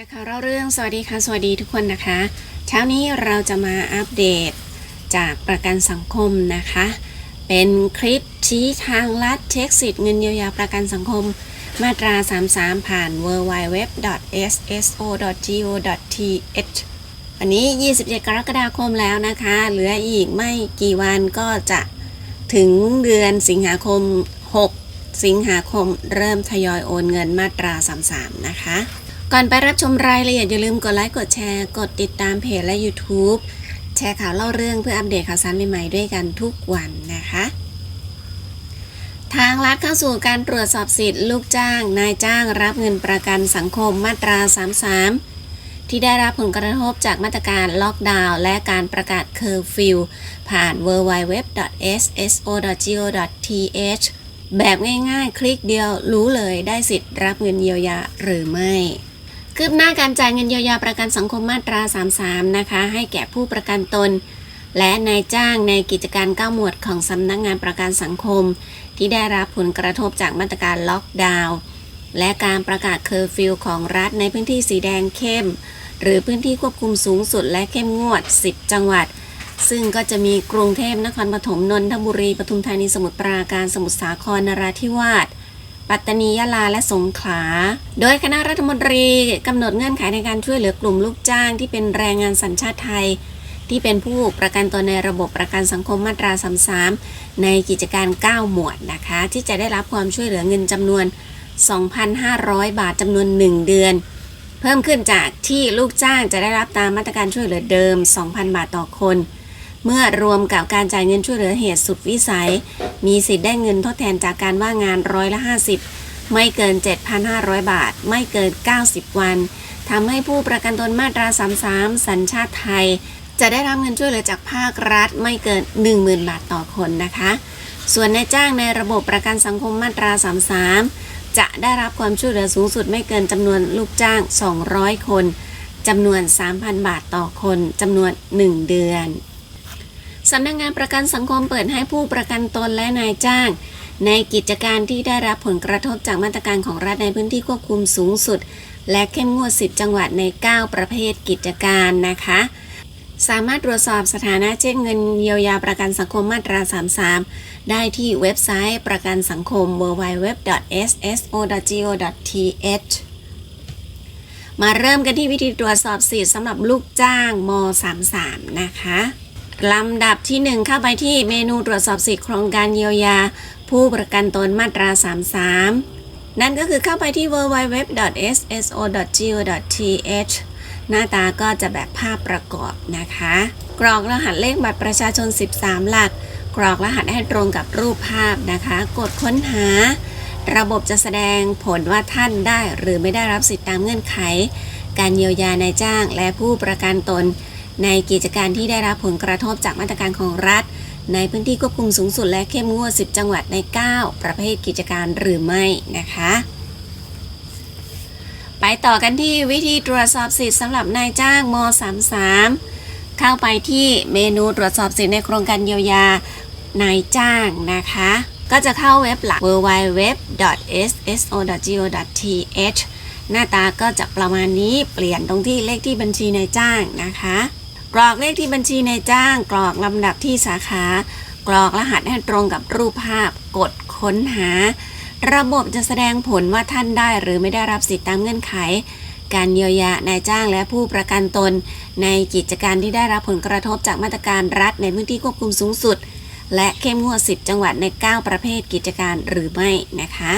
าข่าวเล่าเรื่องสวัสดีค่ะ สวัสดีทุกคนนะคะ เช้านี้เราจะมาอัปเดตจากประกันสังคมนะคะ เป็นคลิปชี้ทางลัดเช็คสิทธิ์เงินเยียวยาประกันสังคม มาตรา 33 ผ่าน w w w s s o g o t h วันนี้ 27 กรกฎาคมแล้วนะคะ เหลืออีกไม่กี่วันก็จะถึงเดือนสิงหาคม 6 สิงหาคมเริ่มทยอยโอนเงินมาตรา 33 นะคะ ก่อนไปรับชมรายละเอียดอย่าลืมกดไลค์กดแชร์กดติดตามเพจและ YouTube แชร์ข่าวเล่าเรื่องเพื่ออัปเดตข่าวสารใหม่ๆด้วยกันทุกวันนะคะ ทางรัฐเข้าสู่การตรวจสอบสิทธิ์ลูกจ้าง นายจ้างรับเงินประกันสังคมมาตรา 33 ที่ได้รับผลกระทบจากมาตรการล็อกดาวน์และการประกาศเคอร์ฟิวผ่าน www.sso.go.th แบบง่ายๆ คลิกเดียวรู้เลยได้สิทธิ์รับเงินเยียวยาหรือไม่ คืบหน้าการจ่ายเงินเยียวยาประกันสังคมมาตรา 33 นะคะ ให้แก่ผู้ประกันตน และนายจ้างในกิจการ9หมวดของสำนักงงานประกันสังคม ที่ได้รับผลกระทบจากมาตรการล็อกดาวน์และการประกาศเคอร์ฟิวของรัฐในพื้นที่สีแดงเข้ม หรือพื้นที่ควบคุมสูงสุดและเข้มงวด 10 จังหวัด ซึ่งก็จะมีกรุงเทพนครปฐมนนทบุรีปทุมธานีสมุทรปราการสมุทรสาครนราธิวาส ปัตตานียะลาและสงขลา โดยคณะรัฐมนตรีกำหนดเงื่อนไขในการช่วยเหลือกลุ่มลูกจ้างที่เป็นแรงงานสัญชาติไทย ที่เป็นผู้ประกันตนในระบบประกันสังคมมาตรา 33 ในกิจการ 9 หมวดนะคะ ที่จะได้รับความช่วยเหลือเงินจำนวน 2,500 บาทจำนวน 1 เดือน เพิ่มขึ้นจากที่ลูกจ้างจะได้รับตามมาตรการช่วยเหลือเดิม 2,000 บาทต่อคน เมื่อรวมกับการจ่ายเงินช่วยเหลือเหตุสุดวิสัย มีสิทธิ์ได้เงินทดแทนจากการว่างงานร้อยละ 50 ไม่เกิน 7,500 บาท ไม่เกิน 90 วันทำให้ผู้ประกันตนมาตรา 33 สัญชาติไทย จะได้รับเงินช่วยเหลือจากภาครัฐไม่เกิน 10,000 บาทต่อคนนะคะ ส่วนนายจ้างในระบบประกันสังคมมาตรา 33 จะได้รับความช่วยเหลือสูงสุดไม่เกินจำนวนลูกจ้าง 200 คนจำนวน 3,000 บาทต่อคนจำนวน 1 เดือน สำนักงงานประกันสังคมเปิดให้ผู้ประกันตนและนายจ้าง ในกิจการที่ได้รับผลกระทบจากมาตรการของรัฐในพื้นที่ควบคุมสูงสุด และเข้มงวด 10 จังหวัดใน 9 ประเภทกิจการนะคะ สามารถตรวจสอบสถานะเช็คเงินเยียวยาประกันสังคมมาตรา 33 ได้ที่เว็บไซต์ประกันสังคม www.sso.go.th มาเริ่มกันที่วิธีตรวจสอบสิทธิ์สำหรับลูกจ้างม 33 นะคะ ลำดับที่ 1 เข้าไปที่เมนูตรวจสอบสิทธิโครงการเยียวยา ผู้ประกันตนมาตรา 33 นั่นก็คือเข้าไปที่ www.sso.go.th หน้าตาก็จะแบบภาพประกอบนะคะ กรอกรหัสเลขบัตรประชาชน 13 หลัก กรอกรหัสให้ตรงกับรูปภาพนะคะ กดค้นหา ระบบจะแสดงผลว่าท่านได้หรือไม่ได้รับสิทธิตามเงื่อนไข การเยียวยานายจ้างและผู้ประกันตน ในกิจการที่ได้รับผลกระทบจากมาตรการของรัฐ ในพื้นที่ควบคุมสูงสุดและเข้มงวด 10 จังหวัดใน 9 ประเภทกิจการหรือไม่นะคะ ไปต่อกันที่วิธีตรวจสอบสิทธิ์สำหรับนายจ้างม 33 เข้าไปที่เมนูตรวจสอบสิทธิ์ในโครงการเยียวยานายจ้างนะคะ ก็จะเข้าเว็บหลัก www.sso.go.th หน้าตาก็จะประมาณนี้เปลี่ยนตรงที่เลขที่บัญชีนายจ้างนะคะ กรอกเลขที่บัญชีในจ้าง กรอกลำดับที่สาขา กรอกรหัสให้ตรงกับรูปภาพ กดค้นหา ระบบจะแสดงผลว่าท่านได้หรือไม่ได้รับสิทธิตามเงื่อนไข การเยียวยานายจ้างและผู้ประกันตน ในกิจการที่ได้รับผลกระทบจากมาตรการรัฐในพื้นที่ควบคุมสูงสุด และเข้มงวด 10 จังหวัดใน 9 ประเภทกิจการหรือไม่นะคะ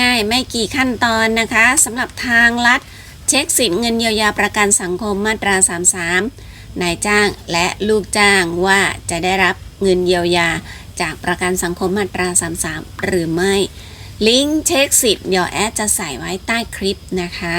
ง่ายๆ ไม่กี่ขั้นตอนนะคะสำหรับทางลัด เช็คสิทธิ์เงินเยียวยาประกันสังคมมาตรา 33 นายจ้างและลูกจ้างว่าจะได้รับเงินเยียวยาจากประกันสังคมมาตรา 33 หรือไม่ ลิงก์เช็คสิทธิ์เดี๋ยวแอดจะใส่ไว้ใต้คลิปนะคะ